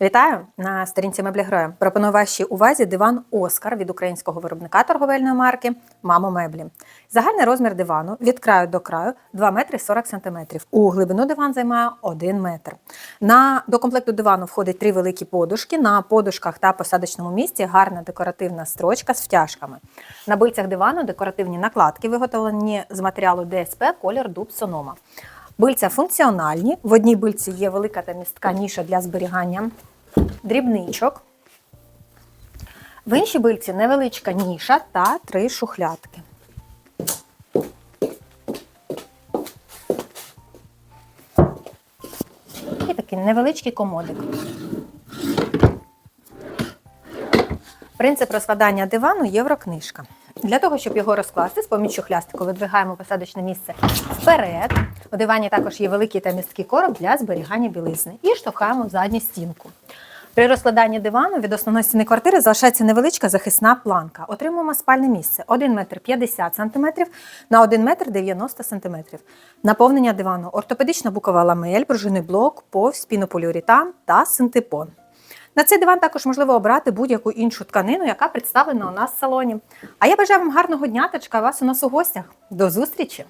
Вітаю на сторінці Меблі Гроя. Пропоную вашій увазі диван Оскар від українського виробника торговельної марки Мамо Меблі. Загальний розмір дивану від краю до краю 2 метри 40 сантиметрів. У глибину диван займає 1 метр. На до комплекту дивану входить три великі подушки. На подушках та посадочному місці гарна декоративна строчка з втяжками. На бильцях дивану декоративні накладки, виготовлені з матеріалу ДСП колір дуб сонома. Бильця функціональні. В одній бильці є велика та містка ніша для зберігання дрібничок. В іншій бильці невеличка ніша та три шухлядки. І такий невеличкий комодик. Принцип розкладання дивану єврокнижка. Для того, щоб його розкласти, з поміж шухлястику видвигаємо посадочне місце вперед. У дивані також є великий та місткий короб для зберігання білизни. І штовхаємо в задню стінку. При розкладанні дивану від основної стіни квартири залишається невеличка захисна планка. Отримуємо спальне місце 1 метр 50 см на 1 метр 90 см. Наповнення дивану ортопедична букова ламель, пружинний блок, повз, пінополіуретан та синтепон. На цей диван також можливо обрати будь-яку іншу тканину, яка представлена у нас в салоні. А я бажаю вам гарного дня та чекаю вас у нас у гостях. До зустрічі!